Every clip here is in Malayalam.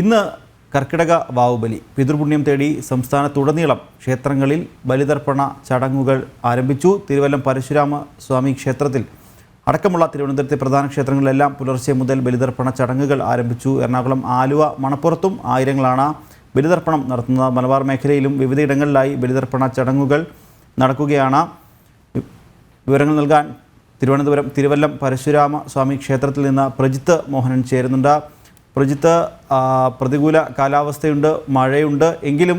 ഇന്ന് കർക്കിടക വാവുബലി പിതൃപുണ്യം തേടി സംസ്ഥാനത്തുടനീളം ക്ഷേത്രങ്ങളിൽ ബലിതർപ്പണ ചടങ്ങുകൾ ആരംഭിച്ചു. തിരുവല്ലം പരശുരാമ സ്വാമി ക്ഷേത്രത്തിൽ അടക്കമുള്ള തിരുവനന്തപുരത്തെ പ്രധാന ക്ഷേത്രങ്ങളിലെല്ലാം പുലർച്ചെ മുതൽ ബലിതർപ്പണ ചടങ്ങുകൾ ആരംഭിച്ചു. എറണാകുളം ആലുവ മണപ്പുറത്തും ആയിരങ്ങളാണ് ബലിതർപ്പണം നടത്തുന്നത്. മലബാർ മേഖലയിലും വിവിധയിടങ്ങളിലായി ബലിതർപ്പണ ചടങ്ങുകൾ നടക്കുകയാണ്. വിവരങ്ങൾ നൽകാൻ തിരുവനന്തപുരം തിരുവല്ലം പരശുരാമ സ്വാമി ക്ഷേത്രത്തിൽ നിന്ന് പ്രജിത്ത് മോഹനൻ ചേരുന്നുണ്ട്. പ്രജിത്ത് പ്രതികൂല കാലാവസ്ഥയുണ്ട് മഴയുണ്ട് എങ്കിലും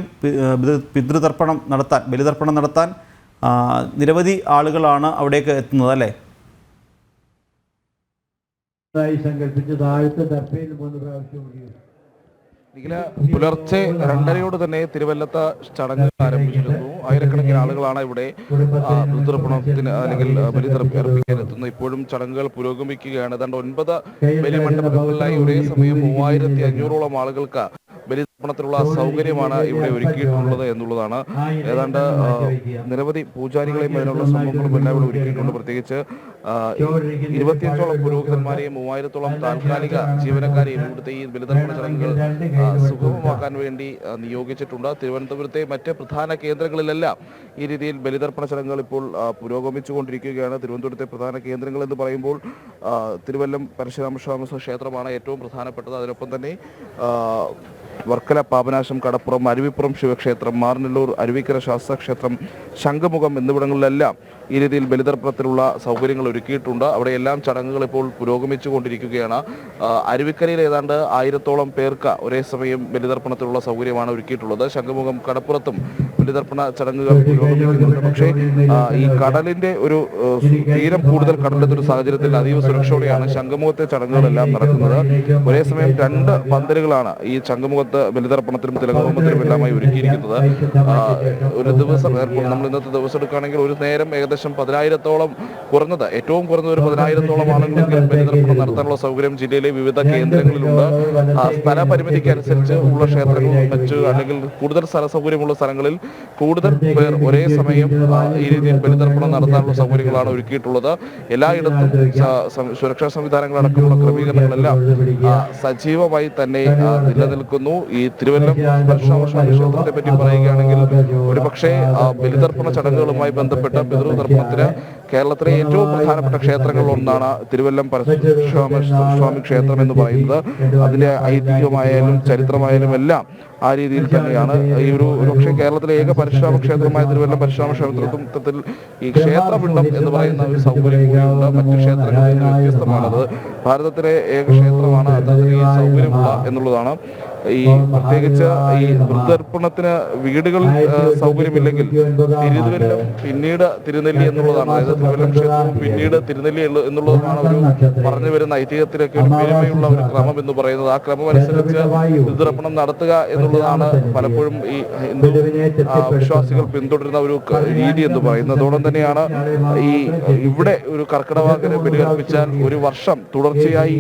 പിതൃതർപ്പണം നടത്താൻ ബലിതർപ്പണം നടത്താൻ നിരവധി ആളുകളാണ് അവിടേക്ക് എത്തുന്നത് അല്ലേ സങ്കല്പിച്ച് താഴത്തെ ദർഭയിൽ മൂന്ന് പ്രാവശ്യം. പുലർച്ചെ രണ്ടരയോട് തന്നെ തിരുവല്ലത്ത് ചടങ്ങ് ആരംഭിച്ചിരുന്നു. ആയിരക്കണക്കിന് ആളുകളാണ് ഇവിടെ ബലിതർപ്പണത്തിന് അല്ലെങ്കിൽ ബലിതർപ്പിക്കാൻ എത്തുന്നത് ഇപ്പോഴും ചടങ്ങുകൾ പുരോഗമിക്കുകയാണ്. ഏതാണ്ട് ഒൻപത് ബലിമണ്ഡപങ്ങളിലായി ഒരേ സമയം മൂവായിരത്തി അഞ്ഞൂറോളം ആളുകൾക്ക് ബലിതർപ്പണത്തിനുള്ള സൗകര്യമാണ് ഇവിടെ ഒരുക്കിയിട്ടുള്ളത് എന്നുള്ളതാണ്. ഏതാണ്ട് നിരവധി പൂജാരികളെയും അതിനുള്ള സംഭവങ്ങളും എല്ലാം ഇവിടെ ഒരുക്കിയിട്ടുണ്ട്. പ്രത്യേകിച്ച് ഇരുപത്തിയഞ്ചോളം പുരോഹിതന്മാരെയും മൂവായിരത്തോളം താൽക്കാലിക ജീവനക്കാരെയും ഇവിടുത്തെ ഈ ബലിതർപ്പണ ചടങ്ങുകൾ സുഗമമാക്കാൻ വേണ്ടി നിയോഗിച്ചിട്ടുണ്ട്. തിരുവനന്തപുരത്തെ മറ്റ് പ്രധാന കേന്ദ്രങ്ങളിലെല്ലാം ഈ രീതിയിൽ ബലിതർപ്പണ ചടങ്ങുകൾ ഇപ്പോൾ പുരോഗമിച്ചുകൊണ്ടിരിക്കുകയാണ്. തിരുവനന്തപുരത്തെ പ്രധാന കേന്ദ്രങ്ങൾ എന്ന് പറയുമ്പോൾ തിരുവല്ലം പരശുരാമസ്വാമി ക്ഷേത്രമാണ് ഏറ്റവും പ്രധാനപ്പെട്ടത്. അതിനൊപ്പം തന്നെ വർക്കല പാപനാശം കടപ്പുറം അരുവിപ്പുറം ശിവക്ഷേത്രം മാർനെല്ലൂർ അരുവിക്കര ശാസ്താക്ഷേത്രം ശംഖുമുഖം എന്നിവിടങ്ങളിലെല്ലാം ഈ രീതിയിൽ ബലിതർപ്പണത്തിനുള്ള സൗകര്യങ്ങൾ ഒരുക്കിയിട്ടുണ്ട്. അവിടെ എല്ലാം ചടങ്ങുകൾ ഇപ്പോൾ പുരോഗമിച്ചു കൊണ്ടിരിക്കുകയാണ് അരുവിക്കരയിൽ ഏതാണ്ട് ആയിരത്തോളം പേർക്ക് ഒരേ സമയം ബലിതർപ്പണത്തിനുള്ള സൗകര്യമാണ് ഒരുക്കിയിട്ടുള്ളത്. ശംഖുമുഖം കടപ്പുറത്തും ബലിതർപ്പണ ചടങ്ങുകൾ പുരോഗമിക്കുന്നുണ്ട് പക്ഷേ ഈ കടലിന്റെ ഒരു തീരം കൂടുതൽ കടലിന്റെ ഒരു സാഹചര്യത്തിൽ അതീവ സുരക്ഷയോടെയാണ് ശംഖുമുഖത്തെ ചടങ്ങുകളെല്ലാം നടക്കുന്നത്. ഒരേ സമയം രണ്ട് പന്തലുകളാണ് ഈ ശംഖുമുഖത്ത് ബലിതർപ്പണത്തിനും തിലകോമത്തിനും എല്ലാമായി ഒരുക്കിയിരിക്കുന്നത്. ഒരു ദിവസം നമ്മൾ ഇന്നത്തെ ദിവസം എടുക്കുകയാണെങ്കിൽ ഒരു നേരം ഏകദേശം പതിനായിരത്തോളം കുറഞ്ഞത് ഏറ്റവും കുറഞ്ഞത് ഒരു പതിനായിരത്തോളം ആളുകളെങ്കിലും ബലിതർപ്പണം നടത്താനുള്ള സൗകര്യം ജില്ലയിലെ വിവിധ കേന്ദ്രങ്ങളിലുണ്ട്. സ്ഥല സ്ഥലപരിമിതിക്ക് അനുസരിച്ച് ഉള്ള ക്ഷേത്രങ്ങളിൽ വെച്ച് അല്ലെങ്കിൽ കൂടുതൽ സ്ഥല സൗകര്യമുള്ള സ്ഥലങ്ങളിൽ കൂടുതൽ പേർ ഒരേ സമയം ഈ രീതിയിൽ ബലിതർപ്പണം നടത്താനുള്ള സൗകര്യങ്ങളാണ് ഒരുക്കിയിട്ടുള്ളത്. എല്ലായിടത്തും സുരക്ഷാ സംവിധാനങ്ങൾ അടക്കമുള്ള ക്രമീകരണങ്ങളെല്ലാം സജീവമായി തന്നെ നിലനിൽക്കുന്നു. ഈ തിരുവല്ലം പരശുരാമസ്വാമി ക്ഷേത്രത്തെ പറ്റി പറയുകയാണെങ്കിൽ ഒരുപക്ഷെ ബലിതർപ്പണ ചടങ്ങുകളുമായി ബന്ധപ്പെട്ട പിതൃതർപ്പണത്തിന് കേരളത്തിലെ ഏറ്റവും പ്രധാനപ്പെട്ട ക്ഷേത്രങ്ങളിൽ ഒന്നാണ് തിരുവല്ലം പരശുരാമ സ്വാമി ക്ഷേത്രം എന്ന് പറയുന്നത്. അതിലെ ഐതിഹ്യമായാലും ചരിത്രമായാലും എല്ലാം ആ രീതിയിൽ തന്നെയാണ് ഈ ഒരു ഒരുപക്ഷെ കേരളത്തിലെ ഏക പരശുരാമ ക്ഷേത്രമായ തിരുവല്ല പരശുരാമ ക്ഷേത്രത്തിൽ ഈ ക്ഷേത്രപിണ്ഡം എന്ന് പറയുന്ന ഒരു സൗകര്യം കൂടിയുണ്ട് മറ്റു ക്ഷേത്രങ്ങളിൽ നിന്ന് വ്യത്യസ്തമാണത്. ഭാരതത്തിലെ ഏക ക്ഷേത്രമാണ് അത്തരത്തിൽ സൗകര്യമുള്ള എന്നുള്ളതാണ്. ഈ പ്രത്യേകിച്ച് ഈ വൃദ്ധർപ്പണത്തിന് വീടുകളിൽ സൗകര്യമില്ലെങ്കിൽ തിരുവല്ലം പിന്നീട് തിരുനെല്ലി എന്നുള്ളതാണ്. അതായത് തിരുവല്ലം ക്ഷേത്രം പിന്നീട് തിരുനെല്ലി എന്നു- എന്നുള്ളതാണ് ഒരു പറഞ്ഞു വരുന്ന ഐതിഹ്യത്തിലൊക്കെ ഒരു ഒരു ക്രമം എന്ന് പറയുന്നത്. ആ ക്രമം അനുസരിച്ച് വൃദ്ധർപ്പണം നടത്തുക എന്നുള്ളതാണ് പലപ്പോഴും ഈ ഹിന്ദു വിശ്വാസികൾ പിന്തുടരുന്ന ഒരു രീതി എന്ന് പറയുന്നത്. അതോടൊപ്പം തന്നെയാണ് ഈ ഇവിടെ ഒരു കർക്കിടവാകന് ബലിയർപ്പിച്ചാൽ ഒരു വർഷം തുടർച്ചയായി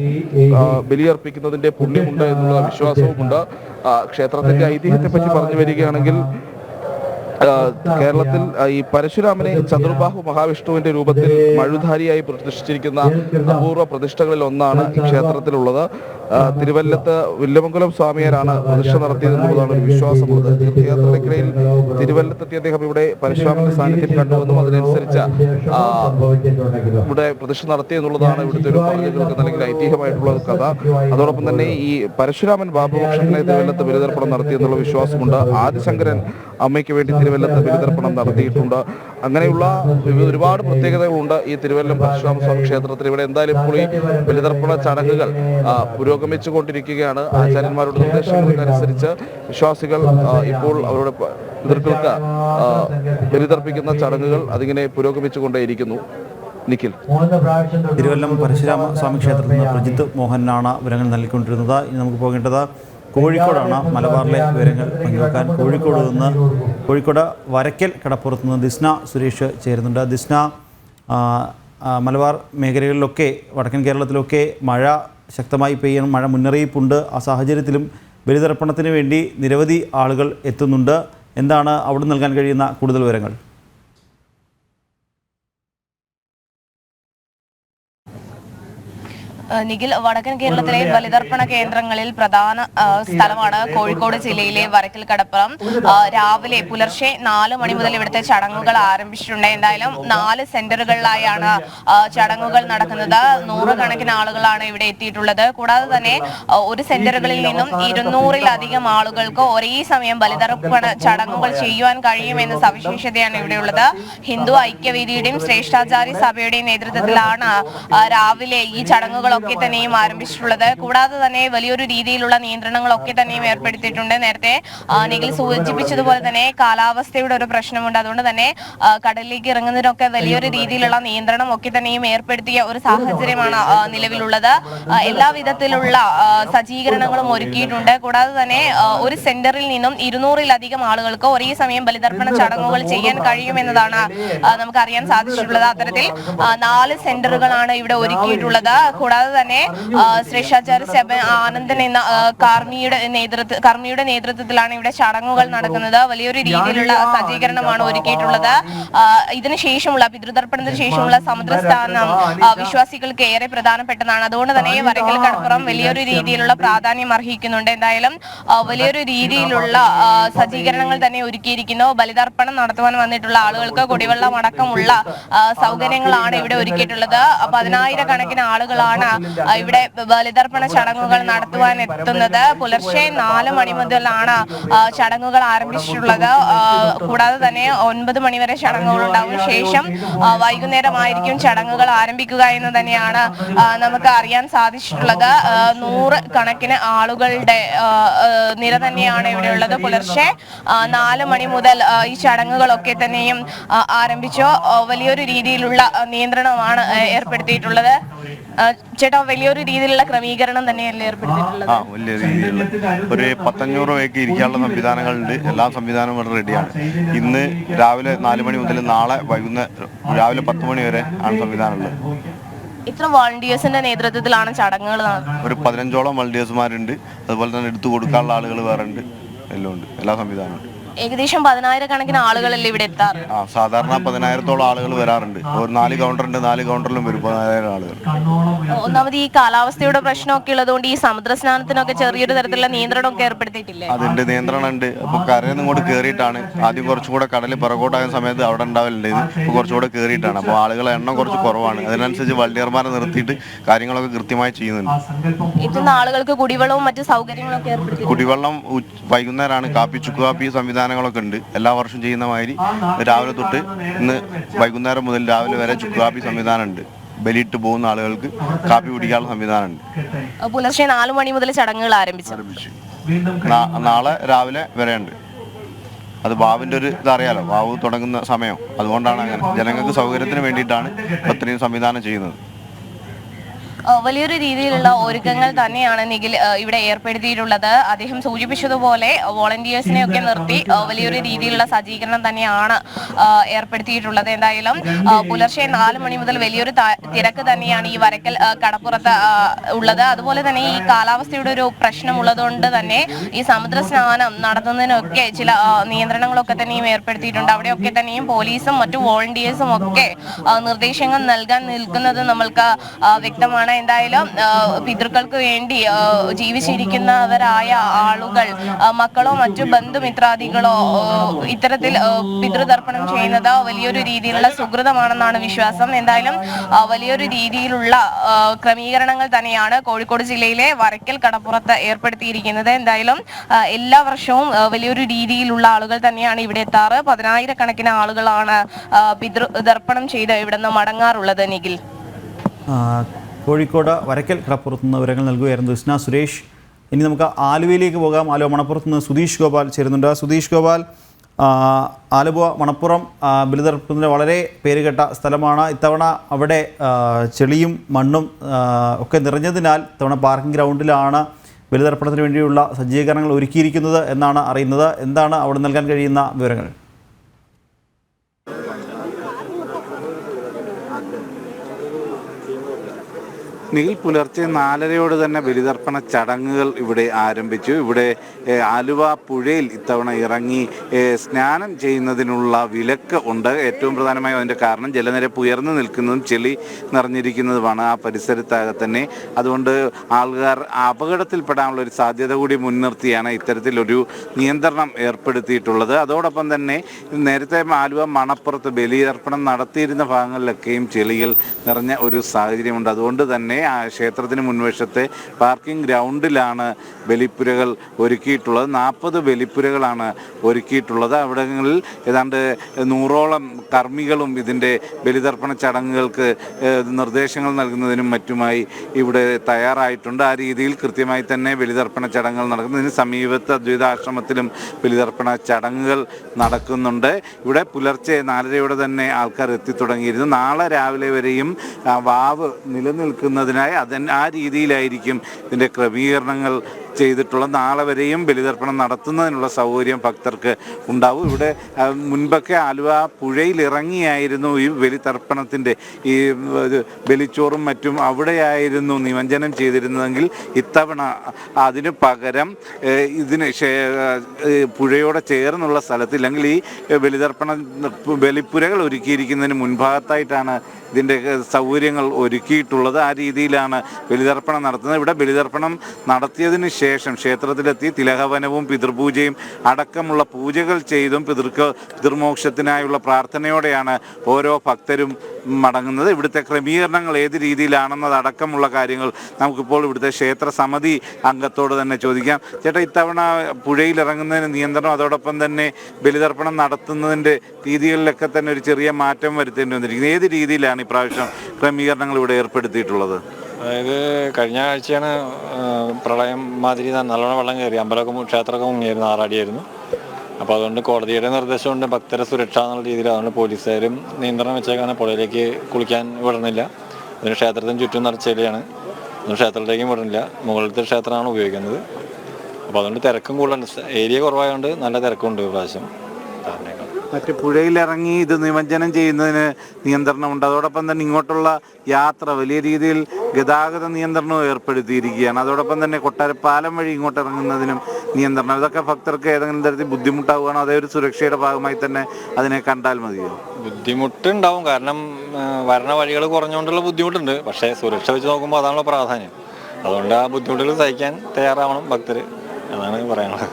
ബലിയർപ്പിക്കുന്നതിന്റെ പുണ്യമുണ്ട് എന്നുള്ള വിശ്വാസവുമുണ്ട്. ആ, ക്ഷേത്രത്തിന്റെ ഐതിഹ്യത്തെ പറ്റി പറഞ്ഞു വരികയാണെങ്കിൽ കേരളത്തിൽ ഈ പരശുരാമനെ ചതുർബാഹു മഹാവിഷ്ണുവിന്റെ രൂപത്തിൽ മഴുധാരിയായി പ്രതിഷ്ഠിച്ചിരിക്കുന്ന അപൂർവ പ്രതിഷ്ഠകളിൽ ഒന്നാണ് ഈ ക്ഷേത്രത്തിലുള്ളത്. തിരുവല്ലത്ത് വില്ലമംഗലം സ്വാമിയാരാണ് പ്രതിഷ്ഠ നടത്തിയത് എന്നുള്ളതാണ് ഒരു വിശ്വാസമുള്ളത് തീർത്ഥയാത്രയ്ക്കിടയിൽ തിരുവല്ലത്തെത്തിയ അദ്ദേഹം ഇവിടെ പരശുരാമന്റെ സാന്നിധ്യം കണ്ടുവെന്നും അതിനനുസരിച്ച് ഇവിടെ പ്രതിഷ്ഠ നടത്തി എന്നുള്ളതാണ് ഇവിടുത്തെ ഒരു പറഞ്ഞു കേൾക്കുന്ന അല്ലെങ്കിൽ ഐതിഹ്യമായിട്ടുള്ള കഥ. അതോടൊപ്പം തന്നെ ഈ പരശുരാമൻ ബാബുഭക്ഷണനെ തിരുവല്ലത്ത് ബലിതർപ്പണം നടത്തി എന്നുള്ള വിശ്വാസമുണ്ട്. ആദിശങ്കരൻ അമ്മയ്ക്ക് വേണ്ടി തിരുവല്ലത്ത് ബലിതർപ്പണം നടത്തിയിട്ടുണ്ട്. അങ്ങനെയുള്ള ഒരുപാട് പ്രത്യേകതകളുണ്ട് ഈ തിരുവല്ലം പരശുരാമ സ്വാമി ക്ഷേത്രത്തിൽ. ഇവിടെ എന്തായാലും ഇപ്പോൾ ഈ ബലിതർപ്പണ ചടങ്ങുകൾ പുരോഗമിച്ചു കൊണ്ടിരിക്കുകയാണ് ആചാര്യന്മാരുടെ നിർദ്ദേശങ്ങൾക്കനുസരിച്ച് വിശ്വാസികൾ ഇപ്പോൾ അവരുടെ പിതൃക്കൾക്ക് ബലിതർപ്പിക്കുന്ന ചടങ്ങുകൾ അതിങ്ങനെ പുരോഗമിച്ചുകൊണ്ടേയിരിക്കുന്നു. നിഖിൽ. തിരുവല്ലം പരശുരാമ സ്വാമി ക്ഷേത്രത്തിൽ നിന്ന് പ്രജിത്ത് മോഹനാണ് വിവരങ്ങൾ നൽകിക്കൊണ്ടിരുന്നത്. ഇനി നമുക്ക് പോകേണ്ടത് കോഴിക്കോടാണ്. മലബാറിലെ വിവരങ്ങൾ പങ്കുവെക്കാൻ കോഴിക്കോട് നിന്ന് കോഴിക്കോട് വരയ്ക്കൽ കടപ്പുറത്ത് നിന്ന് ദിസ്ന സുരേഷ് ചേരുന്നുണ്ട്. ദിസ്ന മലബാർ മേഖലകളിലൊക്കെ വടക്കൻ കേരളത്തിലൊക്കെ മഴ ശക്തമായി പെയ്യണം മഴ മുന്നറിയിപ്പുണ്ട്. ആ സാഹചര്യത്തിലും ബലിതർപ്പണത്തിന് വേണ്ടി നിരവധി ആളുകൾ എത്തുന്നുണ്ട്. എന്താണ് അവിടെ നൽകാൻ കഴിയുന്ന കൂടുതൽ വിവരങ്ങൾ? നിഖിൽ വടക്കൻ കേരളത്തിലെ ബലിതർപ്പണ കേന്ദ്രങ്ങളിൽ പ്രധാന സ്ഥലമാണ് കോഴിക്കോട് ജില്ലയിലെ വരക്കൽ കടപ്പുറം. രാവിലെ പുലർച്ചെ നാല് മണി മുതൽ ഇവിടുത്തെ ചടങ്ങുകൾ ആരംഭിച്ചിട്ടുണ്ട്. എന്തായാലും നാല് സെന്ററുകളിലായാണ് ചടങ്ങുകൾ നടക്കുന്നത്. നൂറുകണക്കിന് ആളുകളാണ് ഇവിടെ എത്തിയിട്ടുള്ളത്. കൂടാതെ തന്നെ ഒരു സെന്ററുകളിൽ നിന്നും ഇരുന്നൂറിലധികം ആളുകൾക്ക് ഒരേ സമയം ബലിതർപ്പണ ചടങ്ങുകൾ ചെയ്യുവാൻ കഴിയുമെന്ന സവിശേഷതയാണ് ഇവിടെയുള്ളത് ഹിന്ദു ഐക്യവേദിയുടെയും ശ്രേഷ്ഠാചാര്യ സഭയുടെയും നേതൃത്വത്തിലാണ് രാവിലെ ഈ ചടങ്ങുകളൊക്കെ തന്നെയും ആരംഭിച്ചിട്ടുള്ളത്. കൂടാതെ തന്നെ വലിയൊരു രീതിയിലുള്ള നിയന്ത്രണങ്ങളൊക്കെ തന്നെയും ഏർപ്പെടുത്തിയിട്ടുണ്ട്. നേരത്തെ നിങ്ങൾ സൂചിപ്പിച്ചതുപോലെ തന്നെ കാലാവസ്ഥയുടെ ഒരു പ്രശ്നമുണ്ട്. അതുകൊണ്ട് തന്നെ കടലിലേക്ക് ഇറങ്ങുന്നതിനൊക്കെ വലിയൊരു രീതിയിലുള്ള നിയന്ത്രണം ഒക്കെ തന്നെയും ഏർപ്പെടുത്തിയ ഒരു സാഹചര്യമാണ് നിലവിലുള്ളത്. എല്ലാവിധത്തിലുള്ള എല്ലാ വിധത്തിലുള്ള സജ്ജീകരണങ്ങളും ഒരുക്കിയിട്ടുണ്ട്. കൂടാതെ തന്നെ ഒരു സെന്ററിൽ നിന്നും ഇരുന്നൂറിലധികം ആളുകൾക്ക് ഒരേ സമയം ബലിതർപ്പണ ചടങ്ങുകൾ ചെയ്യാൻ കഴിയുമെന്നതാണ് നമുക്ക് അറിയാൻ സാധിച്ചിട്ടുള്ളത്. അത്തരത്തിൽ നാല് സെന്ററുകളാണ് ഇവിടെ ഒരുക്കിയിട്ടുള്ളത്. കൂടാതെ തന്നെ ആ, ശ്രേഷ്ഠാചാര്യ സെബ ആനന്ദൻ എന്ന കർമ്മിയുടെ നേതൃത്വ കർമ്മിയുടെ നേതൃത്വത്തിലാണ് ഇവിടെ ചടങ്ങുകൾ നടക്കുന്നത്. വലിയൊരു രീതിയിലുള്ള സജ്ജീകരണമാണ് ഒരുക്കിയിട്ടുള്ളത്. ഇതിനുശേഷമുള്ള പിതൃതർപ്പണത്തിന് ശേഷമുള്ള സമുദ്രസ്ഥാനം വിശ്വാസികൾക്ക് ഏറെ പ്രധാനപ്പെട്ടതാണ്. അതുകൊണ്ട് തന്നെ വരക്കൽ കടപ്പുറം വലിയൊരു രീതിയിലുള്ള പ്രാധാന്യം അർഹിക്കുന്നുണ്ട്. എന്തായാലും വലിയൊരു രീതിയിലുള്ള സജ്ജീകരണങ്ങൾ തന്നെ ഒരുക്കിയിരിക്കുന്നു. ബലിതർപ്പണം നടത്തുവാൻ വന്നിട്ടുള്ള ആളുകൾക്ക് കുടിവെള്ളം അടക്കമുള്ള സൗകര്യങ്ങളാണ് ഇവിടെ ഒരുക്കിയിട്ടുള്ളത്. പതിനായിരക്കണക്കിന് ആളുകളാണ് ഇവിടെ ബലിതർപ്പണ ചടങ്ങുകൾ നടത്തുവാൻ എത്തുന്നത് പുലർച്ചെ നാല് മണി മുതലാണ് ചടങ്ങുകൾ ആരംഭിച്ചിട്ടുള്ളത്. കൂടാതെ തന്നെ ഒൻപത് മണിവരെ ചടങ്ങുകൾ ഉണ്ടാവും. ശേഷം വൈകുന്നേരമായിരിക്കും ചടങ്ങുകൾ ആരംഭിക്കുക എന്ന് തന്നെയാണ് നമുക്ക് അറിയാൻ സാധിച്ചിട്ടുള്ളത്. നൂറ് കണക്കിന് ആളുകളുടെ നിര തന്നെയാണ് ഇവിടെ ഉള്ളത്. പുലർച്ചെ നാല് മണി മുതൽ ഈ ചടങ്ങുകളൊക്കെ തന്നെയും ആരംഭിച്ചോ. വലിയൊരു രീതിയിലുള്ള നിയന്ത്രണമാണ് ഏർപ്പെടുത്തിയിട്ടുള്ളത്. ചേട്ടാ വലിയൊരു രീതിയിലുള്ള ക്രമീകരണം തന്നെയല്ലേ ഏർപ്പെടുത്തിയിട്ടുള്ളത്? ആ വലിയ രീതിയിലുള്ള. ഒരു പത്തഞ്ഞൂറ് രൂപയ്ക്ക് ഇരിക്കാനുള്ള സംവിധാനങ്ങളുണ്ട്. എല്ലാ സംവിധാനവും ഇവിടെ റെഡിയാണ്. ഇന്ന് രാവിലെ നാല് മണി മുതൽ നാളെ വൈകുന്നേരം രാവിലെ പത്ത് മണി വരെ ആണ് സംവിധാനമുള്ളത്. ഇത്ര വോളണ്ടിയേഴ്സിന്റെ നേതൃത്വത്തിലാണ് ചടങ്ങുകൾ നടത്തുന്നത് ഒരു പതിനഞ്ചോളം വോളണ്ടിയേഴ്സുമാരുണ്ട്. അതുപോലെ തന്നെ എടുത്തു കൊടുക്കാനുള്ള ആളുകൾ വേറെ ഉണ്ട്. എല്ലാം ഉണ്ട്. എല്ലാ സംവിധാനവും ഉണ്ട്. ഏകദേശം പതിനായിരക്കണക്കിന് ആളുകളല്ലേ ഇവിടെ എത്താറ്? ആ സാധാരണ പതിനായിരത്തോളം ആളുകൾ വരാറുണ്ട്. ഒരു നാല് കൗണ്ടറിന്റെ നാല് കൗണ്ടറിലും വരും പതിനായിരം ആളുകൾ. ഒന്നാമത് ഈ കാലാവസ്ഥയുടെ പ്രശ്നമൊക്കെ ഉള്ളതുകൊണ്ട് ഈ സമുദ്ര സ്നാനത്തിനൊക്കെ ചെറിയൊരു തരത്തിലുള്ള നിയന്ത്രണമൊക്കെ ഏർപ്പെടുത്തിയിട്ടില്ലേ? അതിന്റെ നിയന്ത്രണം ഉണ്ട് അപ്പൊ കരയിൽ നിന്ന് ഇങ്ങോട്ട് കയറിയിട്ടാണ് ആദ്യം കുറച്ചും കൂടെ കടൽ പിറകോട്ടായ സമയത്ത് അവിടെ ഉണ്ടാവലുണ്ട് ഇപ്പൊ കുറച്ചുകൂടെ കേറിയിട്ടാണ്. അപ്പോൾ ആളുകളെ എണ്ണം കുറച്ച് കുറവാണ്. അതിനനുസരിച്ച് വള്ളിയർമാരെ നിർത്തിയിട്ട് കാര്യങ്ങളൊക്കെ കൃത്യമായി ചെയ്യുന്നുണ്ട്. എത്തുന്ന ആളുകൾക്ക് കുടിവെള്ളവും മറ്റു സൗകര്യങ്ങളൊക്കെ ഏർപ്പെടുത്തി കുടിവെള്ളം ഉച്ച- വൈകുന്നേരമാണ് കാപ്പി ചുക്ക് കാപ്പി സംവിധാനങ്ങളൊക്കെ ഉണ്ട്. എല്ലാ വർഷവും ചെയ്യുന്ന മാതിരി രാവിലെ തൊട്ട് ഇന്ന് വൈകുന്നേരം മുതൽ രാവിലെ വരെ ചുക്കുകാപ്പി സംവിധാനമുണ്ട്. സംവിധാനം ഉണ്ട് ബലിയിട്ട് പോകുന്ന ആളുകൾക്ക് കാപ്പി കുടിക്കാനുള്ള സംവിധാനം ഉണ്ട് പുലർച്ചെ നാലു മണി മുതൽ ചടങ്ങുകൾ ആരംഭിച്ചു. നാളെ രാവിലെ വരെ ഉണ്ട് അത് ബാബുവിന്റെ ഒരു ഇതറിയാലോ ബാബു തുടങ്ങുന്ന സമയം. അതുകൊണ്ടാണ് അങ്ങനെ. ജനങ്ങൾക്ക് സൗകര്യത്തിന് വേണ്ടിയിട്ടാണ് ഇത്രയും സംവിധാനം ചെയ്യുന്നത്. വലിയൊരു രീതിയിലുള്ള ഒരുക്കങ്ങൾ തന്നെയാണ് നിഖിൽ ഇവിടെ ഏർപ്പെടുത്തിയിട്ടുള്ളത്. അദ്ദേഹം സൂചിപ്പിച്ചതുപോലെ വോളണ്ടിയേഴ്സിനെ ഒക്കെ നിർത്തി വലിയൊരു രീതിയിലുള്ള സജ്ജീകരണം തന്നെയാണ് ഏർപ്പെടുത്തിയിട്ടുള്ളത്. എന്തായാലും പുലർച്ചെ നാല് മണി മുതൽ വലിയൊരു തിരക്ക് തന്നെയാണ് ഈ വരക്കൽ കടപ്പുറത്ത് ഉള്ളത്. അതുപോലെ തന്നെ ഈ കാലാവസ്ഥയുടെ ഒരു പ്രശ്നം ഉള്ളതുകൊണ്ട് തന്നെ ഈ സമുദ്ര സ്നാനം നടത്തുന്നതിനൊക്കെ ചില നിയന്ത്രണങ്ങളൊക്കെ തന്നെയും ഏർപ്പെടുത്തിയിട്ടുണ്ട്. അവിടെയൊക്കെ തന്നെയും പോലീസും മറ്റു വോളണ്ടിയേഴ്സും ഒക്കെ നിർദ്ദേശങ്ങൾ നൽകാൻ നിൽക്കുന്നത് നമ്മൾക്ക് വ്യക്തമാണ്. എന്തായാലും പിതൃക്കൾക്ക് വേണ്ടി ജീവിച്ചിരിക്കുന്നവരായ ആളുകൾ മക്കളോ മറ്റു ബന്ധുമിത്രാദികളോ ഇത്തരത്തിൽ പിതൃതർപ്പണം ചെയ്യുന്നത് വലിയൊരു രീതിയിലുള്ള സുഹൃതമാണെന്നാണ് വിശ്വാസം. എന്തായാലും വലിയൊരു രീതിയിലുള്ള ക്രമീകരണങ്ങൾ തന്നെയാണ് കോഴിക്കോട് ജില്ലയിലെ വരക്കൽ കടപ്പുറത്ത് ഏർപ്പെടുത്തിയിരിക്കുന്നത്. എന്തായാലും എല്ലാ വർഷവും വലിയൊരു രീതിയിലുള്ള ആളുകൾ തന്നെയാണ് ഇവിടെ എത്താറ്. പതിനായിരക്കണക്കിന് ആളുകളാണ് പിതൃ ദർപ്പണം ചെയ്ത് ഇവിടെ നിന്ന് മടങ്ങാറുള്ളത് നിഖിൽ. കോഴിക്കോട് വരക്കൽ കടപ്പുറത്ത് നിന്ന് വിവരങ്ങൾ നൽകുകയായിരുന്നു കൃഷ്ണ സുരേഷ്. ഇനി നമുക്ക് ആലുവയിലേക്ക് പോകാം. ആലുവ മണപ്പുറത്ത് നിന്ന് സുധീഷ് ഗോപാൽ ചേരുന്നുണ്ട്. സുധീഷ് ഗോപാൽ ആലുവ മണപ്പുറം ബലിതർപ്പത്തിന് വളരെ പേരുകെട്ട സ്ഥലമാണ്. ഇത്തവണ അവിടെ ചെളിയും മണ്ണും ഒക്കെ നിറഞ്ഞതിനാൽ ഇത്തവണ പാർക്കിംഗ് ഗ്രൗണ്ടിലാണ് ബലിതർപ്പണത്തിന് വേണ്ടിയുള്ള സജ്ജീകരണങ്ങൾ ഒരുക്കിയിരിക്കുന്നത് എന്നാണ് അറിയുന്നത്. എന്താണ് അവിടെ നൽകാൻ കഴിയുന്ന വിവരങ്ങൾ? നിഖിൽ പുലർച്ചെ നാലരയോട് തന്നെ ബലിതർപ്പണ ചടങ്ങുകൾ ഇവിടെ ആരംഭിച്ചു. ഇവിടെ ആലുവ പുഴയിൽ ഇത്തവണ ഇറങ്ങി സ്നാനം ചെയ്യുന്നതിനുള്ള വിലക്ക് ഉണ്ട്. ഏറ്റവും പ്രധാനമായും അതിന്റെ കാരണം ജലനിരപ്പ് ഉയർന്നു നിൽക്കുന്നതും ചെളി നിറഞ്ഞിരിക്കുന്നതുമാണ് ആ പരിസരത്താകെ തന്നെ. അതുകൊണ്ട് ആൾക്കാർ അപകടത്തിൽപ്പെടാനുള്ള ഒരു സാധ്യത കൂടി മുൻനിർത്തിയാണ് ഇത്തരത്തിലൊരു നിയന്ത്രണം ഏർപ്പെടുത്തിയിട്ടുള്ളത്. അതോടൊപ്പം തന്നെ നേരത്തെ ആലുവ മണപ്പുറത്ത് ബലിയർപ്പണം നടത്തിയിരുന്ന ഭാഗങ്ങളിലൊക്കെയും ചെളിയിൽ നിറഞ്ഞ ഒരു സാഹചര്യമുണ്ട്. അതുകൊണ്ട് തന്നെ ആ ക്ഷേത്രത്തിന് മുൻവശത്തെ പാർക്കിംഗ് ഗ്രൗണ്ടിലാണ് ബലിപ്പുരകൾ ഒരുക്കിയിട്ടുള്ളത്. നാൽപ്പത് ബലിപ്പുരകളാണ് ഒരുക്കിയിട്ടുള്ളത്. അവിടങ്ങളിൽ ഏതാണ്ട് നൂറോളം കർമ്മികളും ഇതിന്റെ ബലിതർപ്പണ ചടങ്ങുകൾക്ക് നിർദ്ദേശങ്ങൾ നൽകുന്നതിനും മറ്റുമായി ഇവിടെ തയ്യാറായിട്ടുണ്ട്. ആ രീതിയിൽ കൃത്യമായി തന്നെ ബലിതർപ്പണ ചടങ്ങുകൾ നടക്കുന്നതിന് സമീപത്ത് അദ്വൈതാശ്രമത്തിലും ബലിതർപ്പണ ചടങ്ങുകൾ നടക്കുന്നുണ്ട്. ഇവിടെ പുലർച്ചെ നാലരയോടെ തന്നെ ആൾക്കാർ എത്തിത്തുടങ്ങിയിരുന്നു. നാളെ രാവിലെ വരെയും വാവ് വാവ് നിലനിൽക്കുന്നതിനായി അതിന് ആ രീതിയിലായിരിക്കും ഇതിന്റെ ക്രമീകരണങ്ങൾ ചെയ്തിട്ടുള്ള നാളെ വരെയും ബലിതർപ്പണം നടത്തുന്നതിനുള്ള സൗകര്യം ഭക്തർക്ക് ഉണ്ടാവും. ഇവിടെ മുൻപൊക്കെ ആലുവ പുഴയിൽ ഇറങ്ങിയായിരുന്നു ഈ ബലിതർപ്പണത്തിന്റെ ഈ ബലിച്ചോറും മറ്റും അവിടെയായിരുന്നു നിമഞ്ജനം ചെയ്തിരുന്നതെങ്കിൽ ഇത്തവണ അതിനു പകരം ഇതിന് പുഴയോടെ ചേർന്നുള്ള സ്ഥലത്ത് ഇല്ലെങ്കിൽ ഈ ബലിതർപ്പണ ബലിപ്പുരകൾ ഒരുക്കിയിരിക്കുന്നതിന് മുൻഭാഗത്തായിട്ടാണ് ഇതിന്റെ സൗകര്യങ്ങൾ ഒരുക്കിയിട്ടുള്ളത്. ആ രീതിയിലാണ് ബലിതർപ്പണം നടത്തുന്നത്. ഇവിടെ ബലിതർപ്പണം നടത്തിയതിന് ശേഷം ക്ഷേത്രത്തിലെത്തി തിലഹവനവും പിതൃപൂജയും അടക്കമുള്ള പൂജകൾ ചെയ്തും പിതൃക്ക് പിതൃമോക്ഷത്തിനായുള്ള പ്രാർത്ഥനയോടെയാണ് ഓരോ ഭക്തരും മടങ്ങുന്നത്. ഇവിടുത്തെ ക്രമീകരണങ്ങൾ ഏത് രീതിയിലാണെന്നത് അടക്കമുള്ള കാര്യങ്ങൾ നമുക്കിപ്പോൾ ഇവിടുത്തെ ക്ഷേത്ര സമിതി അംഗത്തോട് തന്നെ ചോദിക്കാം. ചേട്ടാ ഇത്തവണ പുഴയിൽ ഇറങ്ങുന്നതിന് നിയന്ത്രണം അതോടൊപ്പം തന്നെ ബലിതർപ്പണം നടത്തുന്നതിന്റെ രീതികളിലൊക്കെ തന്നെ ഒരു ചെറിയ മാറ്റം വരുത്തേണ്ടി വന്നിരിക്കുന്നത് ഏത് രീതിയിലാണ് ഇപ്രാവശ്യം ക്രമീകരണങ്ങൾ ഇവിടെ ഏർപ്പെടുത്തിയിട്ടുള്ളത്? അതായത് കഴിഞ്ഞ ആഴ്ചയാണ് പ്രളയം മാതിരി നല്ലോണം വെള്ളം കയറി. അമ്പലമൊക്കെ ക്ഷേത്രമൊക്കെ മുങ്ങിയായിരുന്നു ആറാടിയായിരുന്നു. അപ്പോൾ അതുകൊണ്ട് കോടതിയുടെ നിർദ്ദേശം കൊണ്ട് ഭക്തരെ സുരക്ഷ എന്നുള്ള രീതിയിൽ. അതുകൊണ്ട് പോലീസുകാരും നിയന്ത്രണം വെച്ചേക്കാണ്. പുഴയിലേക്ക് കുളിക്കാൻ വിടുന്നില്ല അതിന് ക്ഷേത്രത്തിന് ചുറ്റും നിറച്ചേലിയാണ് ക്ഷേത്രത്തിലേക്കും വിടുന്നില്ല മുകളിലത്തെ ക്ഷേത്രമാണ് ഉപയോഗിക്കുന്നത്. അപ്പോൾ അതുകൊണ്ട് തിരക്കും കൂടുതലുണ്ട്. ഏരിയ കുറവായതുകൊണ്ട് നല്ല തിരക്കുണ്ട് പ്രാവശ്യം മറ്റ് പുഴയിലിറങ്ങി ഇത് നിമജ്ജനം ചെയ്യുന്നതിന് നിയന്ത്രണമുണ്ട് അതോടൊപ്പം തന്നെ ഇങ്ങോട്ടുള്ള യാത്ര വലിയ രീതിയിൽ ഗതാഗത നിയന്ത്രണവും ഏർപ്പെടുത്തിയിരിക്കുകയാണ്. അതോടൊപ്പം തന്നെ കൊട്ടാരപ്പാലം വഴി ഇങ്ങോട്ട് ഇറങ്ങുന്നതിനും നിയന്ത്രണം. ഇതൊക്കെ ഭക്തർക്ക് ഏതെങ്കിലും തരത്തിൽ ബുദ്ധിമുട്ടാവുകയാണോ? അതേ ഒരു സുരക്ഷയുടെ ഭാഗമായി തന്നെ അതിനെ കണ്ടാൽ മതിയോ? ബുദ്ധിമുട്ടുണ്ടാവും. കാരണം വരണ വഴികൾ കുറഞ്ഞുകൊണ്ടുള്ള ബുദ്ധിമുട്ടുണ്ട്. പക്ഷേ സുരക്ഷ വെച്ച് നോക്കുമ്പോൾ അതാണല്ലോ പ്രാധാന്യം. അതുകൊണ്ട് ആ ബുദ്ധിമുട്ടുകൾ സഹിക്കാൻ തയ്യാറാവണം ഭക്തർ എന്നാണ് പറയാനുള്ളത്.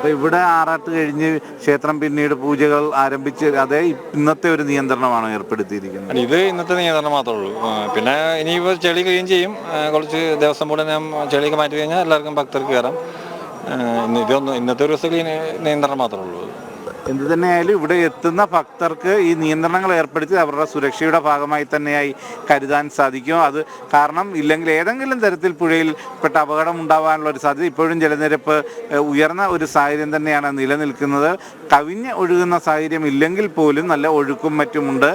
അപ്പൊ ഇവിടെ ആറാട്ട് കഴിഞ്ഞ് ക്ഷേത്രം പിന്നീട് പൂജകൾ ആരംഭിച്ച് അതെ ഇന്നത്തെ ഒരു നിയന്ത്രണമാണ് ഏർപ്പെടുത്തിയിരിക്കുന്നത്. ഇത് ഇന്നത്തെ നിയന്ത്രണം മാത്രമേ ഉള്ളൂ. പിന്നെ ഇനിയിപ്പോൾ ചെളി ക്ലീൻ ചെയ്യും. കുറച്ച് ദിവസം കൂടെ ഞാൻ ചെളിയൊക്കെ മാറ്റി കഴിഞ്ഞാൽ എല്ലാവർക്കും ഭക്തർക്ക് കയറാം. ഇതൊന്നും ഇന്നത്തെ ഒരു ദിവസം നിയന്ത്രണം മാത്രമേ ഉള്ളൂ. എന്ത് തന്നെയായാലും ഇവിടെ എത്തുന്ന ഭക്തർക്ക് ഈ നിയന്ത്രണങ്ങൾ ഏർപ്പെടുത്തി അവരുടെ സുരക്ഷയുടെ ഭാഗമായി തന്നെയായി കരുതാൻ സാധിക്കും. അത് കാരണം ഇല്ലെങ്കിൽ ഏതെങ്കിലും തരത്തിൽ പുഴയിൽ പെട്ട അപകടം ഉണ്ടാവാനുള്ള ഒരു സാധ്യത ഇപ്പോഴും ജലനിരപ്പ് ഉയർന്ന ഒരു സാഹചര്യം തന്നെയാണ് നിലനിൽക്കുന്നത്. കവിഞ്ഞ് ഒഴുകുന്ന സാഹചര്യം ഇല്ലെങ്കിൽ പോലും നല്ല ഒഴുക്കും മറ്റുമുണ്ട്.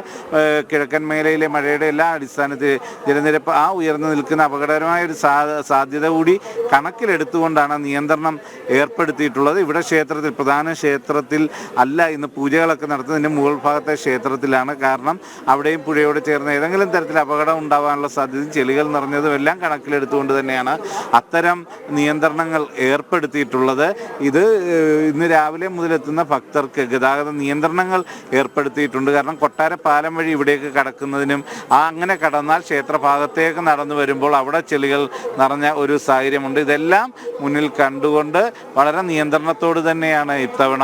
കിഴക്കൻ മേഖലയിലെ മഴയുടെ എല്ലാ അടിസ്ഥാനത്തിൽ ജലനിരപ്പ് ആ ഉയർന്നു നിൽക്കുന്ന അപകടകരമായ ഒരു സാധ്യത കൂടി കണക്കിലെടുത്തുകൊണ്ടാണ് നിയന്ത്രണം ഏർപ്പെടുത്തിയിട്ടുള്ളത്. ഇവിടെ ക്ഷേത്രത്തിൽ പ്രധാന ക്ഷേത്രത്തിൽ അല്ല ഇന്ന് പൂജകളൊക്കെ നടത്തുന്നതിന്റെ മുകൾ ഭാഗത്തെ ക്ഷേത്രത്തിലാണ്. കാരണം അവിടെയും പുഴയോട് ചേർന്ന് ഏതെങ്കിലും തരത്തിൽ അപകടം ഉണ്ടാവാനുള്ള സാധ്യത ചെളികൾ നിറഞ്ഞതും എല്ലാം കണക്കിലെടുത്തുകൊണ്ട് തന്നെയാണ് അത്തരം നിയന്ത്രണങ്ങൾ ഏർപ്പെടുത്തിയിട്ടുള്ളത്. ഇത് ഇന്ന് രാവിലെ മുതലെത്തുന്ന ഭക്തർക്ക് ഗതാഗത നിയന്ത്രണങ്ങൾ ഏർപ്പെടുത്തിയിട്ടുണ്ട്. കാരണം കൊട്ടാര പാലം വഴി ഇവിടേക്ക് കടക്കുന്നതിനും ആ അങ്ങനെ കടന്നാൽ ക്ഷേത്രഭാഗത്തേക്ക് നടന്നു വരുമ്പോൾ അവിടെ ചെളികൾ നിറഞ്ഞ ഒരു സാഹചര്യമുണ്ട്. ഇതെല്ലാം മുന്നിൽ കണ്ടുകൊണ്ട് വളരെ നിയന്ത്രണത്തോട് തന്നെയാണ് ഇത്തവണ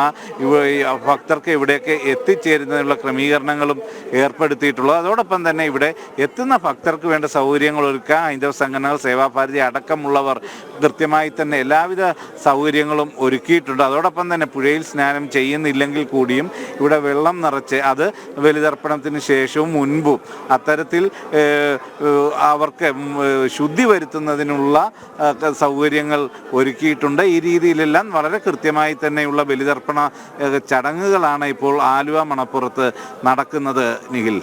ഭക്തർക്ക് ഇവിടെയൊക്കെ എത്തിച്ചേരുന്നതിനുള്ള ക്രമീകരണങ്ങളും ഏർപ്പെടുത്തിയിട്ടുള്ളത്. അതോടൊപ്പം തന്നെ ഇവിടെ എത്തുന്ന ഭക്തർക്ക് വേണ്ട സൗകര്യങ്ങൾ ഒരുക്കാൻ ഹൈന്ദവ സംഘടനകൾ സേവാഭാരതി അടക്കമുള്ളവർ കൃത്യമായി തന്നെ എല്ലാവിധ സൗകര്യങ്ങളും ഒരുക്കിയിട്ടുണ്ട്. അതോടൊപ്പം തന്നെ പുഴയിൽ സ്നാനം ചെയ്യുന്നില്ലെങ്കിൽ കൂടിയും ഇവിടെ വെള്ളം നിറച്ച് അത് ബലിതർപ്പണത്തിന് ശേഷവും മുൻപും അത്തരത്തിൽ അവർക്ക് ശുദ്ധി വരുത്തുന്നതിനുള്ള സൗകര്യങ്ങൾ ഒരുക്കിയിട്ടുണ്ട്. ഈ രീതിയിലെല്ലാം വളരെ കൃത്യമായി തന്നെയുള്ള ബലിതർപ്പണ ചടങ്ങുകളാണ് ഇപ്പോൾ ആലുവ മണപ്പുറത്ത് നടക്കുന്നത് നിഖിൽ.